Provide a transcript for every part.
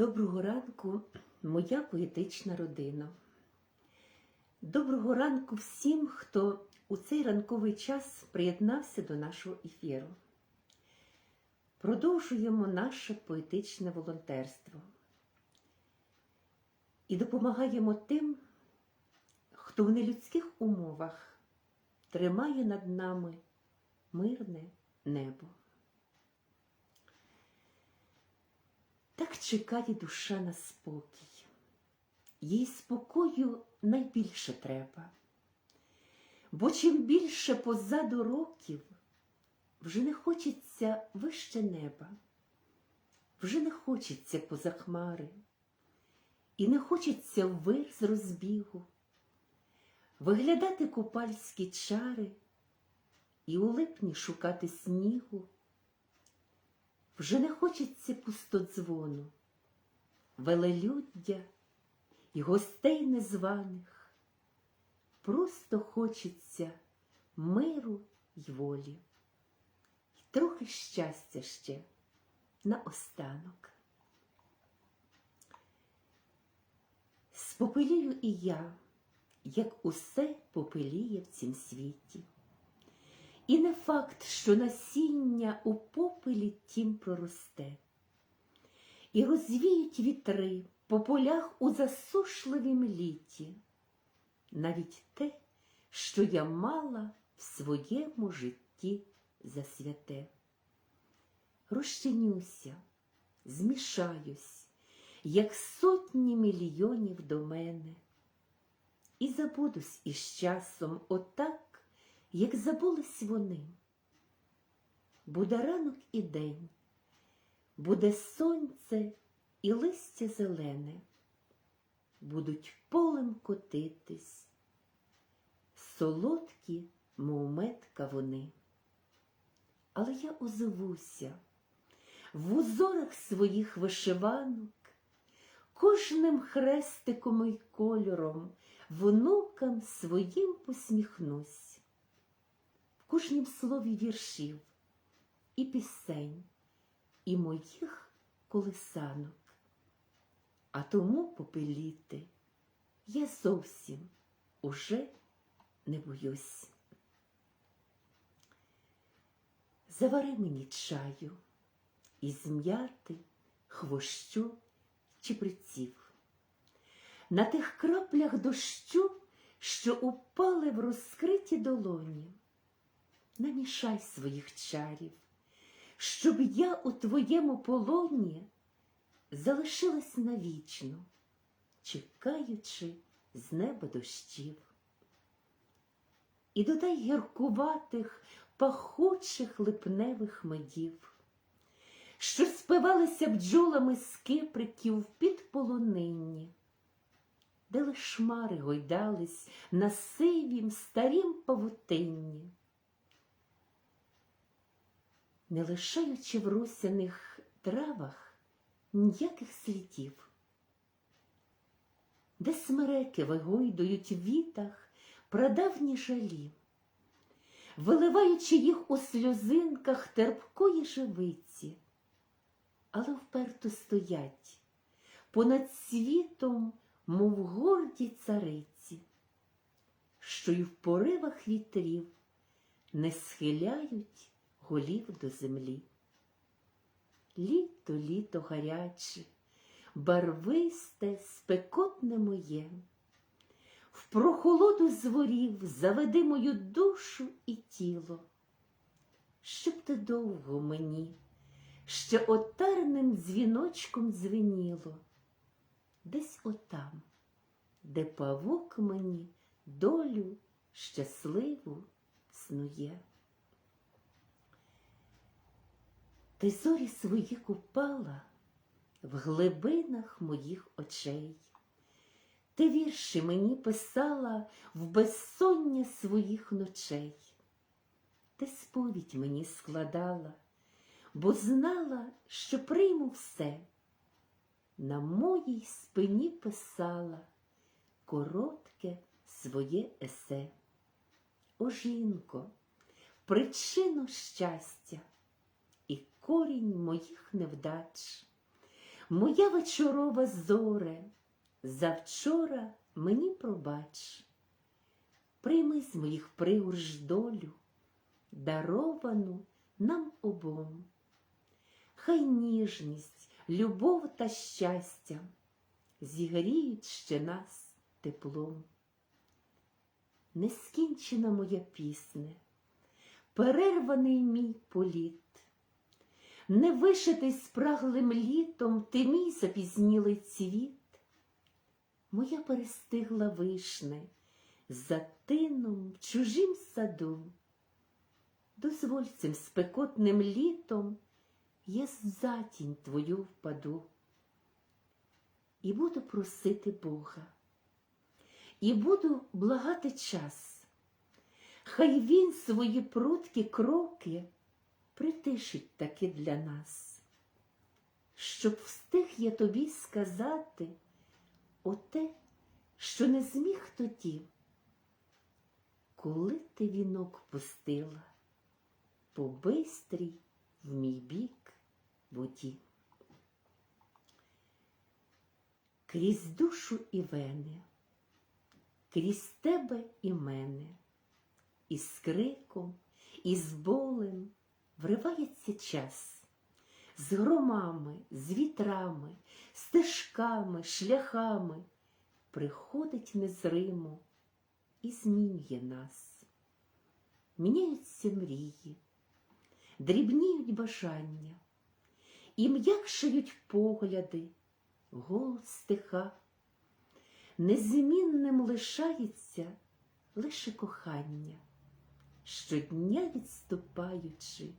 Доброго ранку, моя поетична родина. Доброго ранку всім, хто у цей ранковий час приєднався до нашого ефіру. Продовжуємо наше поетичне волонтерство і допомагаємо тим, хто в нелюдських умовах тримає над нами мирне небо. Так чекає душа на спокій. Їй спокою найбільше треба. Бо чим більше позаду років, вже не хочеться вище неба, вже не хочеться поза хмари, і не хочеться вир з розбігу, виглядати купальські чари і у липні шукати снігу. Вже не хочеться пустодзвону, велелюддя і гостей незваних. Просто хочеться миру й волі, І трохи щастя ще наостанок. Спопелію і я, як усе попеліє в цім світі. І не факт, що насіння у попелі тім проросте, і розвіють вітри по полях у засушливім літі, навіть те, що я мала в своєму житті за святе. Розчинюся, змішаюсь, як сотні мільйонів до мене, і забудусь із часом отак як забулись вони. Буде ранок і день, буде сонце і листя зелене, будуть полем котитись, солодкі, мов метка вони. Але я озовуся в узорах своїх вишиванок, кожним хрестиком і кольором внукам своїм посміхнусь кожнім слові віршів, і пісень, і моїх колисанок. А тому попеліти я зовсім уже не боюсь. Завари мені чаю із м'яти, хвощу чи приців. На тих краплях дощу, що упали в розкриті долоні намішай своїх чарів, щоб я у твоєму полоні залишилась навічно, чекаючи з неба дощів. І додай гіркуватих, пахучих липневих медів, що спивалися бджолами з киприків під полонинні, де лиш шмари гойдались на сивім старім павутинні не лишаючи в росяних травах ніяких слідів, де смереки вигойдують в вітах прадавні жалі, виливаючи їх у сльозинках терпкої живиці, але вперто стоять понад світом, мов горді цариці, що й в поривах вітрів не схиляють голів до землі. Літо, літо гаряче, барвисте, спекотне моє, в прохолоду зворів заведи мою душу і тіло, щоб ти довго мені ще отарним дзвіночком дзвеніло, десь отам, де павук мені долю щасливу снує. Ти зорі свої купала в глибинах моїх очей, ти вірші мені писала в безсоння своїх ночей, ти сповідь мені складала, бо знала, що прийму все. На моїй спині писала коротке своє есе. О, жінко, причину щастя корінь моїх невдач. моя вечорова зоре, завчора мені пробач, прийми з моїх пригорш долю, даровану нам обом. Хай ніжність, любов та щастя зігріють ще нас теплом. Нескінчена моя пісне, перерваний мій політ, не вишитий спраглим літом ти мій запізнілий цвіт, моя перестигла вишне за тином в чужім саду. Дозволь цим спекотним літом я затінь твою впаду. І буду просити Бога, і буду благати час, хай він свої прудкі кроки притишить таки для нас, щоб встиг я тобі сказати оте, що не зміг тоді, коли ти вінок пустила по бистрій в мій бік воді. Крізь душу і вени, крізь тебе і мене, із криком, і з болем вривається час, з громами, з вітрами, стежками, шляхами приходить незримо і змінює нас. Міняються мрії, дрібніють бажання, і м'якшають погляди, голос стиха. Незмінним лишається лише кохання, щодня відступаючи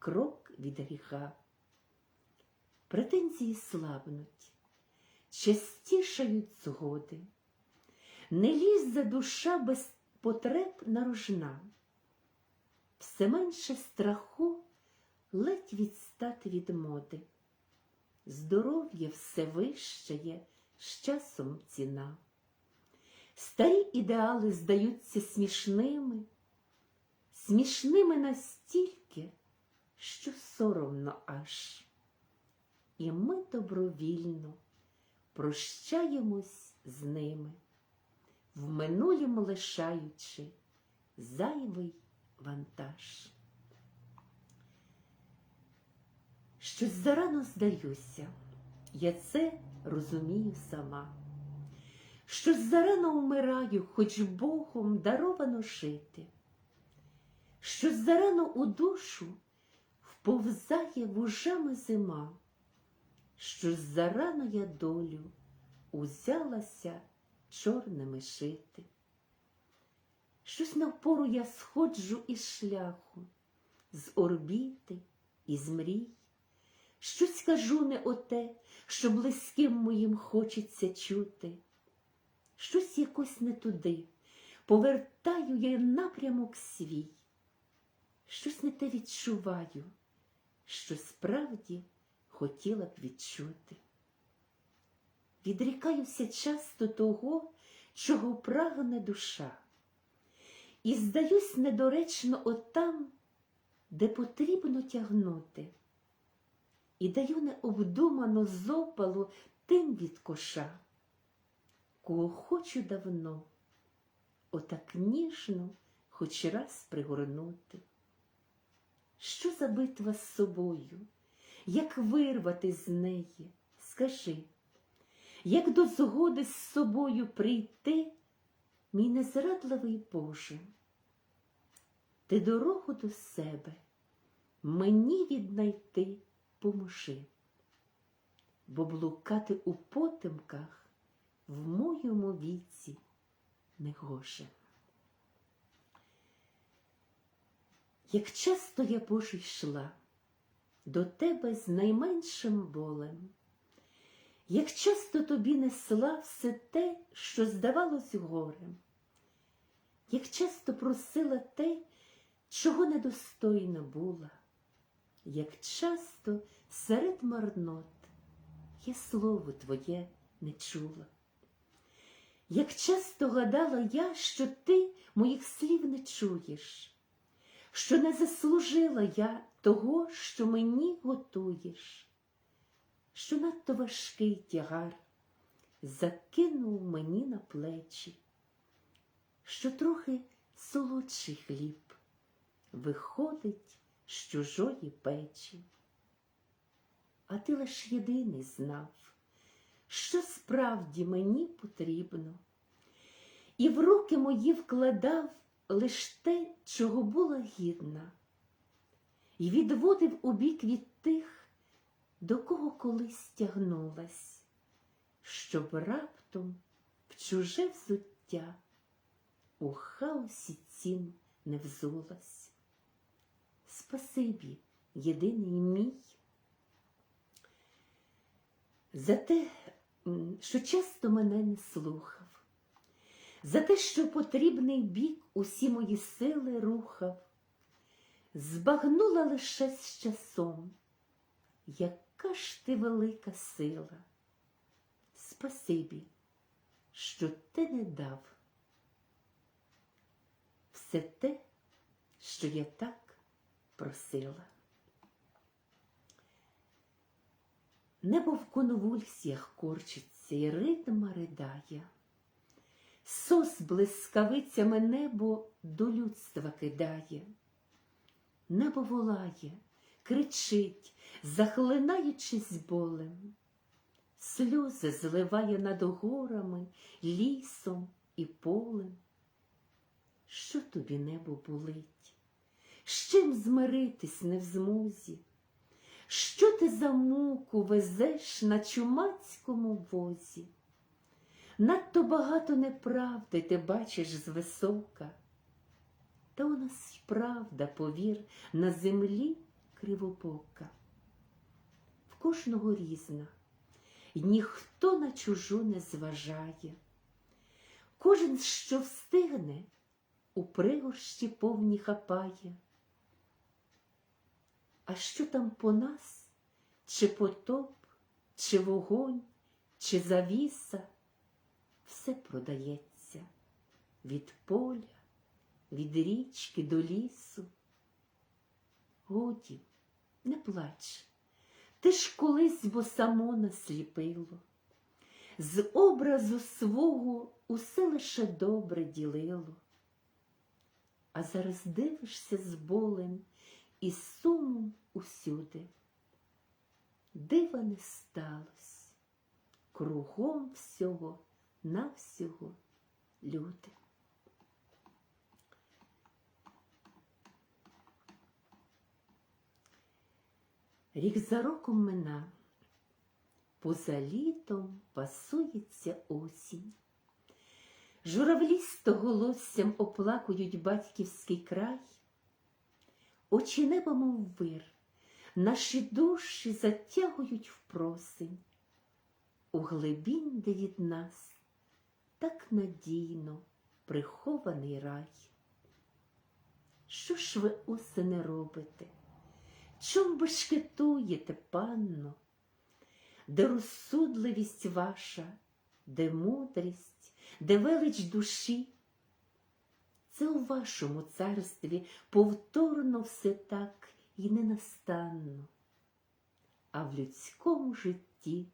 крок від гріха. Претензії слабнуть, частішають згоди, не лізь за душа без потреб наружна, все менше страху ледь відстати від моди, здоров'я все вищає з часом ціна. Старі ідеали здаються смішними, смішними настільки, що соромно аж. І ми добровільно прощаємось з ними, в минулім лишаючи зайвий вантаж. Щось зарано здаюся, я це розумію сама. Щось зарано вмираю, хоч Богом даровано жити. Щось зарано у душу вповзає вужами зима, Щось зарано я долю узялася чорними шити. Щось навпору я сходжу із шляху, з орбіти, із мрій. Щось кажу не оте, що близьким моїм хочеться чути. Щось якось не туди, повертаю я напрямок свій. Щось не те відчуваю, що справді хотіла б відчути. Відрікаюся часто того, чого прагне душа, і здаюсь недоречно отам, де потрібно тягнути, і даю необдумано зопалу тим від коша, кого хочу давно, отак ніжно хоч раз пригорнути. Що за битва з собою? Як вирвати з неї, скажи, як до згоди з собою прийти, мій незрадливий Боже, ти дорогу до себе мені віднайти поможи, бо блукати у потемках в моєму віці не гоже. Як часто я Боже йшла до тебе з найменшим болем, як часто тобі несла все те, що здавалось горем, як часто просила те, чого недостойна була, як часто серед марнот я слово твоє не чула. Як часто гадала я, що ти моїх слів не чуєш, що не заслужила я того, що мені готуєш, що надто важкий тягар закинув мені на плечі, що трохи солодший хліб виходить з чужої печі. А ти лиш єдиний знав, що справді мені потрібно, і в руки мої вкладав лиш те, чого була гідна, і відводив у бік від тих, до кого колись тягнулась, щоб раптом в чуже взуття у хаосі цін не взулась. Спасибі, єдиний мій, за те, що часто мене не слухав, за те, що потрібний бік усі мої сили рухав, збагнула лише з часом, яка ж ти велика сила. Спасибі, що ти не дав все те, що я так просила. Небо в конвульсіях корчиться і ритма ридає. Сос блискавицями небо до людства кидає. Небо волає, кричить, захлинаючись болем. Сльози зливає над горами, лісом і полем. Що тобі небо болить? З чим змиритись не в змозі? Що ти за муку везеш на чумацькому возі? Надто багато неправди ти бачиш звисока, та у нас правда, повір, на землі кривобока. В кожного різна, ніхто на чужу не зважає. Кожен, що встигне, у пригорщі повні хапає. А що там по нас, чи потоп, чи вогонь, чи завіса, все продається від поля, від річки до лісу. Годі, не плач, ти ж колись бо само насліпило, з образу свого усе лише добре ділило. А зараз дивишся з болем і сумом усюди. Дива не сталось, кругом всього навсього люди. Рік за роком мина, поза літом пасується осінь. Журавлі стоголоссям оплакують батьківський край, очі неба, мов вир, наші душі затягують в просень, у глибінь, де від нас так надійно прихований рай. Що ж ви осени робите? Чом бешкетуєте, панно? Де розсудливість ваша, де мудрість, де велич душі? Це у вашому царстві повторно все так і ненастанно, а в людському житті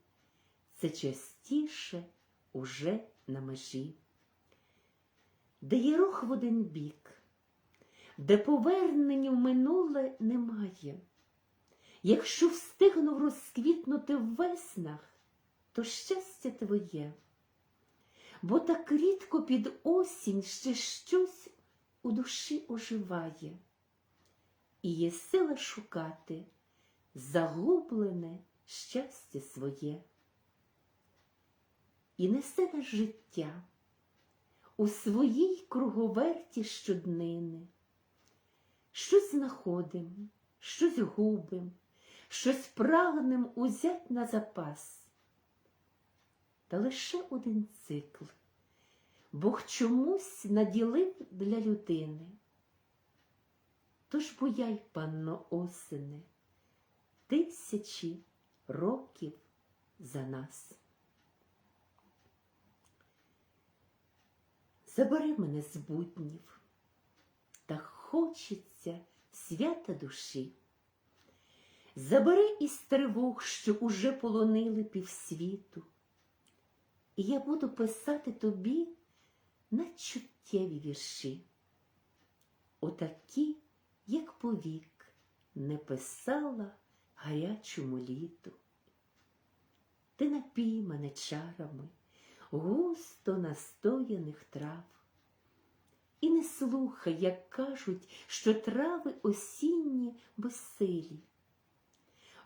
це частіше уже на межі, де є рух в один бік, де повернення в минуле немає. Якщо встигнув розквітнути в веснах, то щастя твоє, бо так рідко під осінь ще щось у душі оживає, і є сила шукати загублене щастя своє. І несе наш життя у своїй круговерті щоднини. Щось знаходим, щось губим, щось прагнем узять на запас. Та лише один цикл Бог чомусь наділив для людини. Тож бояй, панно осени, тисячі років за нас. Забери мене з буднів, та хочеться свята душі. забери із тривог, що уже полонили півсвіту. І я буду писати тобі надчуттєві вірші, отакі, як повік, не писала гарячому літу. Ти напій мене чарами густо настояних трав. І не слухай, як кажуть, що трави осінні безсилі.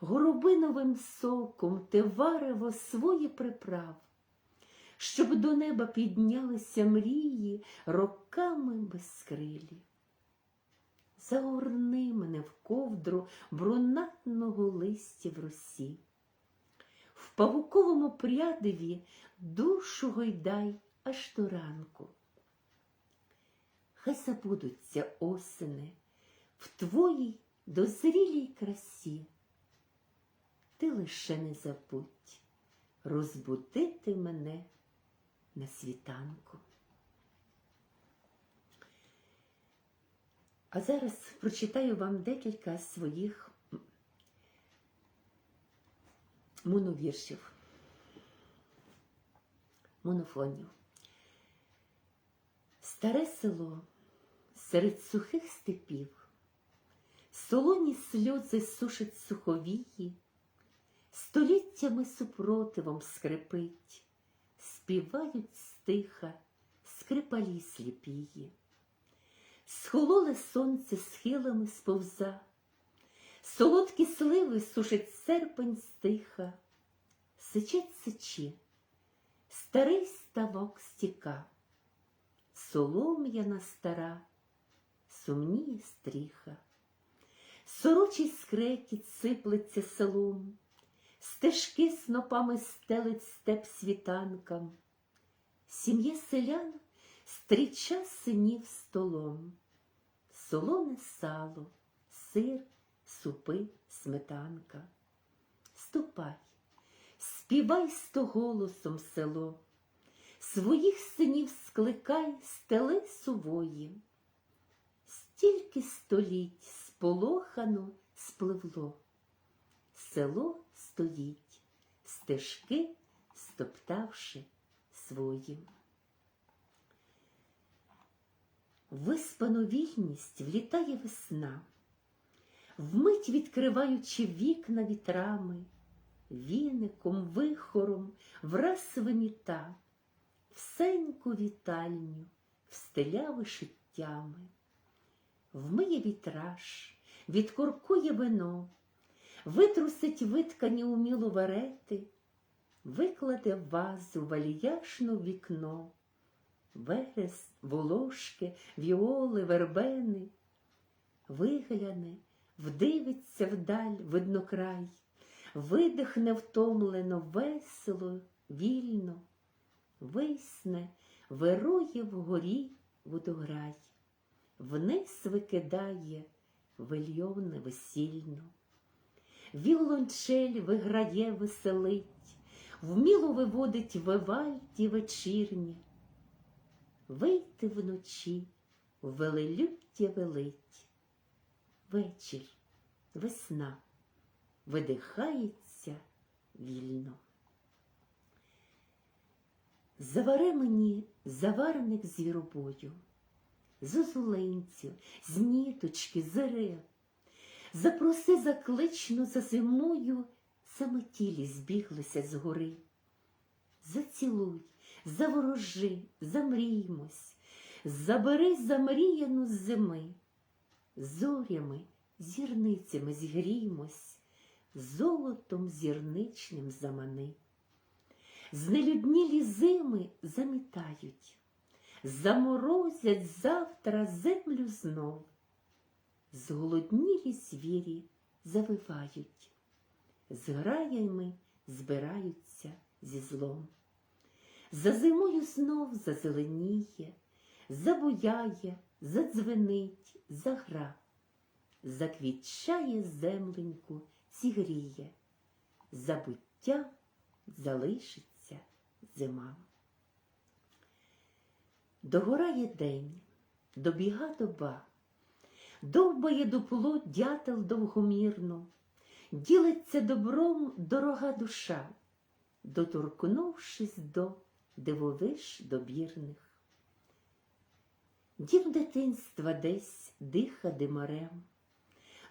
Горобиновим соком ти варево своє приправ, щоб до неба піднялися мрії роками безкрилі. Загорни мене в ковдру брунатного листя в росі. Павуковому прядиві душу гойдай аж до ранку. Хай забудуться осени в твоїй дозрілій красі. Ти лише не забудь розбудити мене на світанку. А зараз прочитаю вам декілька своїх моновіршів, монофонів. Старе село серед сухих степів, солоні сльози сушать суховії, століттями супротивом скрипить, співають стиха скрипалі сліпії. Схололе сонце схилами сповза, солодкі сливи сушить серпень стиха, сичать сичі, старий ставок стіка, солом'яна стара, сумніє стріха, сорочий скрекіт сиплеться селом, стежки снопами стелить степ світанкам, сім'я селян стріча синів столом, солоне сало, сир, супи, сметанка. Ступай, співай стоголосом село, своїх синів скликай стели сувої. Стільки століть сполохано спливло, село стоїть, стежки стоптавши своїм. Виспану вільність влітає весна, вмить відкриваючи вікна вітрами, віником, вихором враз виміта, всеньку вітальню встеля вишиттями, вмиє вітраж, відкоркує вино, витрусить виткані уміло варети, викладе вазу вальяшну вікно верес, волошки, віоли, вербени, вигляне, вдивиться вдаль, видно край, видихне втомлено, весело, вільно, висне, вирує вгорі водограй, вниз викидає вильйоне весільно. Віолончель виграє, веселить, вміло виводить вивальді вечірнє вийти вночі велелюття велить. Вечір, весна видихається вільно. Завари мені завареник звіробою, зозуленцю, з ніточки, зири. Запроси заклично за зимою, самотілі збіглися з гори. Зацілуй, заворожи, замріймось, забери замріяну з зими, зорями, зірницями зігріймось, золотом зірничним замани. Знелюднілі зими замітають, заморозять завтра землю знов, зголоднілі звірі завивають, з граями збираються зі злом. За зимою знов зазеленіє, забуяє, задзвенить, загра, заквітчає земленьку, зігріє, забуття залишиться зима. Догорає день, добіга доба, довбає дупло дятел довгомірно, ділиться добром дорога душа, доторкнувшись до дивовиш добірних. Дім дитинства десь диха димарем,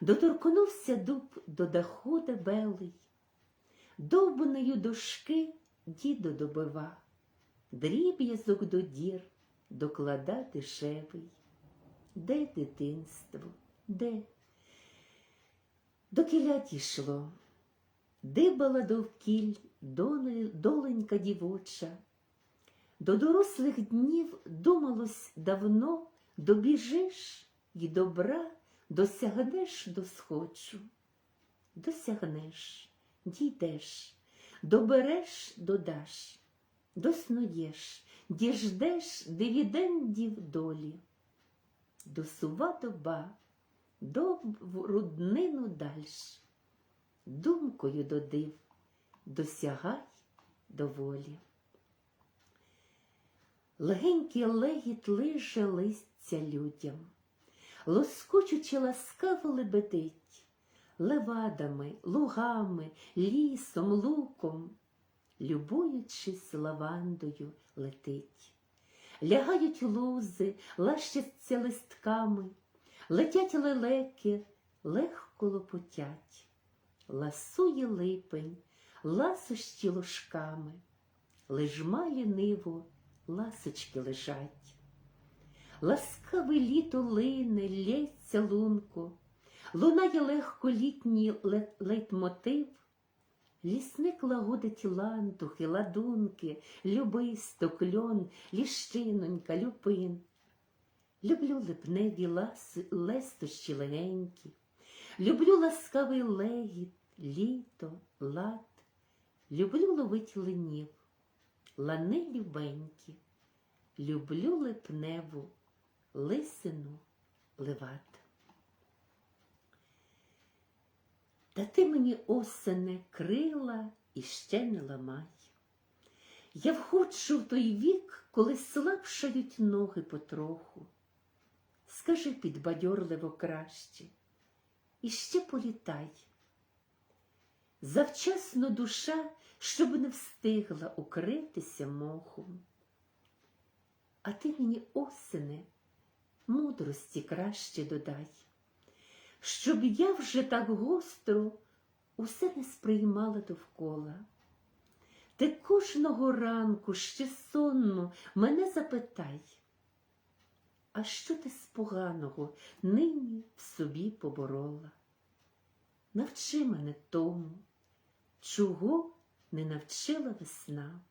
доторкнувся дуб до даху дебелий, довбаною дошки дідо добива, дріб'язок до дір доклада дешевий. Де дитинство? Де? До кіля дійшло, дибала довкіль доленька дівоча. До дорослих днів думалось давно, добіжиш і добра досягнеш до сходжу. Досягнеш, дійдеш, добереш, додаш, доснуєш, діждеш дивідендів долі. Досува доба, до руднину дальш, думкою до див, досягай до волі. Легенький легіт лиже листя людям, лоскочучи ласкаво лебедить, левадами, лугами, лісом, луком, любуючись лавандою летить. Лягають лози, лащаться листками, летять лелеки, легко лопотять, ласує липень, ласощі ложками, лежма ліниво, ласочки лежать. Ласкаве літо лине, лється лунко, лунає легко літній лейтмотив, Лісник лагодить лантухи, ладунки, любисто, кльон, ліщинонька, люпин. Люблю липневі ласи, лестощі легенькі, люблю ласкавий легіт, літо, лад, люблю ловить линів, лани любенькі, люблю липневу, лисину, леват. Та ти мені, осене, крила і ще не ламай. Я входжу в той вік, коли слабшають ноги потроху. Скажи підбадьорливо краще, і ще політай. Завчасно душа, щоб не встигла укритися мохом. А ти мені, осене, мудрості краще додай щоб я вже так гостро усе не сприймала довкола. Ти кожного ранку ще сонно мене запитай, а що ти з поганого нині в собі поборола? Навчи мене тому, чого не навчила весна,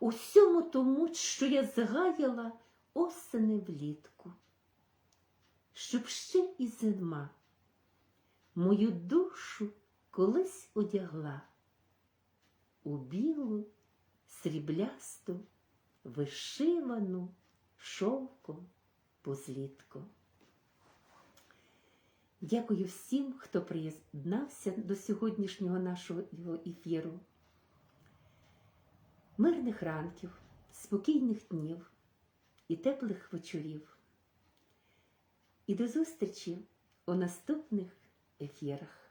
усьому тому, що я згаяла осени влітку щоб ще і зима мою душу колись одягла у білу, сріблясту, вишивану шовком позлітку. Дякую всім, хто приєднався до сьогоднішнього нашого ефіру. Мирних ранків, спокійних днів і теплих вечорів. І до зустрічі у наступних ефірах.